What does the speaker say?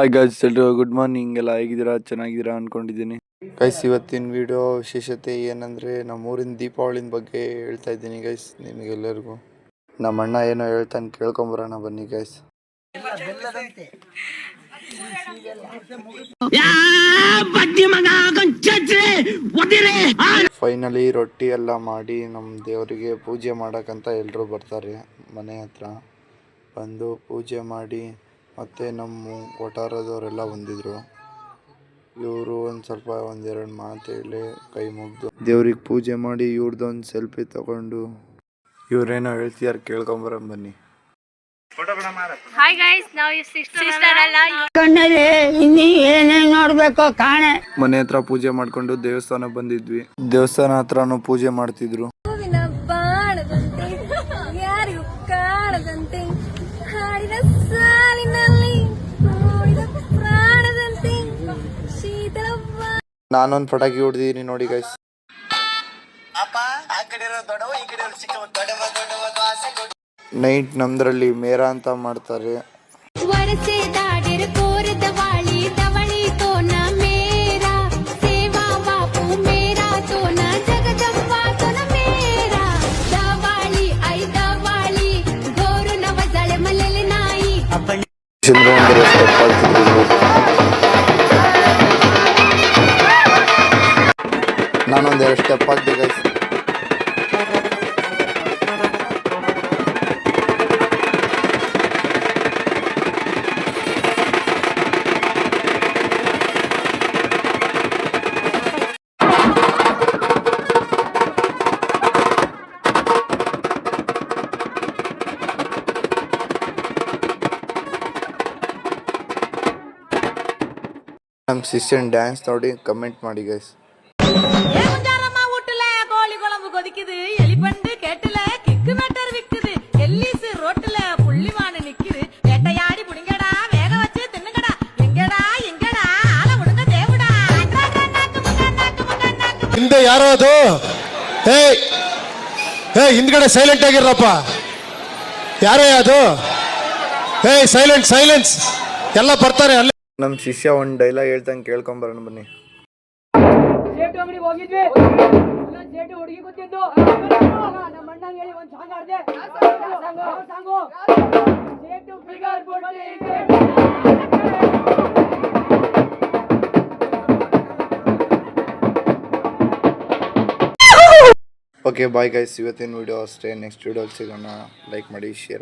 Hi guys ಎಲ್ರು good morning ಎಲ್ಲ ಹೇಗಿದ್ದೀರಾ? ಚೆನ್ನಾಗಿದ್ದೀರಾ ಅಂದ್ಕೊಂಡಿದ್ದೀನಿ ಗೈಸ್ ಇವತ್ತಿನ ವಿಡಿಯೋ ವಿಶೇಷತೆ ಏನಂದರೆ ನಮ್ಮ ಊರಿನ ದೀಪಾವಳಿನ ಬಗ್ಗೆ ಹೇಳ್ತಾ ಇದ್ದೀನಿ ಗೈಸ್ ನಿಮಗೆಲ್ಲರಿಗೂ. ನಮ್ಮ ಅಣ್ಣ ಏನೋ ಹೇಳ್ತಾನೆ, ಕೇಳ್ಕೊಂಬರೋಣ ಬನ್ನಿ ಗೈಸ್ ಫೈನಲಿ ರೊಟ್ಟಿ ಎಲ್ಲ ಮಾಡಿ ನಮ್ಮ ದೇವರಿಗೆ ಪೂಜೆ ಮಾಡೋಕ್ಕಂತ ಎಲ್ಲರೂ ಬರ್ತಾರೆ ಮನೆ ಹತ್ರ. ಬಂದು ಪೂಜೆ ಮಾಡಿ ಮತ್ತು ನಮ್ಮ ವಠಾರದವರೆಲ್ಲ ಬಂದಿದ್ರು. ಇವರು ಒಂದು ಸ್ವಲ್ಪ ಒಂದೆರಡು ಮಾತು ಹೇಳಿ ಕೈ ಮುಗಿದು ದೇವ್ರಿಗೆ ಪೂಜೆ ಮಾಡಿ ಇವ್ರದ್ದೊಂದು ಸೆಲ್ಫಿ ತಗೊಂಡು ಇವ್ರೇನೋ ಹೇಳ್ತಿದಾರೆ ಕೇಳ್ಕೊಂಬರ ಬನ್ನಿ. ಹಾಯ್ ಗೈಸ್ ನಾವು ಸಿಸ್ಟರ್ ಅಲ್ಲ ಕಣ್ಣಲ್ಲಿ ಇನ್ನಿ ನೋಡ್ಬೇಕೋ ಕಾಣೆ. ಮನೆ ಹತ್ರ ಪೂಜೆ ಮಾಡ್ಕೊಂಡು ದೇವಸ್ಥಾನ ಬಂದಿದ್ವಿ. ದೇವಸ್ಥಾನ ಹತ್ರನೂ ಪೂಜೆ ಮಾಡ್ತಿದ್ರು. ಹೂವಿನ ಬಾಣದಂತೆ ಯಾರಿಗೂ ಕಾಣದಂತೆ ಹಾಡಿನ ನಾನೊಂದು ಪಟಾಕಿ ಹೊಡೆದಿದ್ದೀನಿ ನೋಡಿ ಗೈಸ್ ನೈಟ್ ನಮ್ದ್ರಲ್ಲಿ ಮೇರಾ ಅಂತ ಮಾಡ್ತಾರೆ. ವರಸೆ ನಾನೊಂದು ಎರಡು ಸ್ಟೆಪ್ ಗೈಸ್ ನಮ್ಮ ಸಿಸ್ಟರ್ ಡ್ಯಾನ್ಸ್ ನೋಡಿ ಕಮೆಂಟ್ ಮಾಡಿ ಗೈಸ್ குழம்பு கொதிக்குது எலிபண்டு கேட்டுல கிக்கு மேட்டர் விக்குது எல்லிசு ரோட்டுல புள்ளிமானு நிக்குது வேட்டையாடி புடிங்கடா வேக வச்சு தின்னுங்கடா எங்கடா எங்கடா ஆள விடுங்க தேவுடா நாக்கு முக, நாக்கு முக, நாக்கு ಹಿಂದೆ ಯಾರೋ ಅದು ಏಯ್ ಏಯ್ ಹಿಂದ್ಗಡೆ ಸೈಲೆಂಟ್ ಆಗಿರಪ್ಪ ಯಾರೇ ಅದು ಏಯ್ ಸೈಲೆಂಟ್ ಸೈಲೆನ್ಸ್ ಎಲ್ಲ ಬರ್ತಾರೆ ಅಲ್ಲೇ ನಮ್ಮ ಶಿಷ್ಯ ಒಂದು ಡೈಲಾಗ್ ಹೇಳ್ದಂಗೆ ಕೇಳ್ಕೊಂಬರೋಣ ಬನ್ನಿ ಸೇಟು ಅಂಗಡಿಗೆ ಹೋಗಿದ್ವಿ ಇನ್ನೊಂದ್ ಸೇಟು ಹುಡುಗಿ ಗೊತ್ತಿದ್ದು? ನಮ್ಮ ಅಣ್ಣಂಗ್ ಹೇಳಿ ಒಂದ್ ಸಾಂಗ್ ಆಡ್ದೆ ಸಾಂಗು ಸೇಟು ಫಿಗರ್ ಓಕೆ ಬಾಯ್ ಗೈಸ್ ಇವತ್ತಿನ ವಿಡಿಯೋ ಅಷ್ಟೇ. ನೆಕ್ಸ್ಟ್ ವಿಡಿಯೋ ಸಿಗೋಣ. ಲೈಕ್ ಮಾಡಿ ಶೇರ್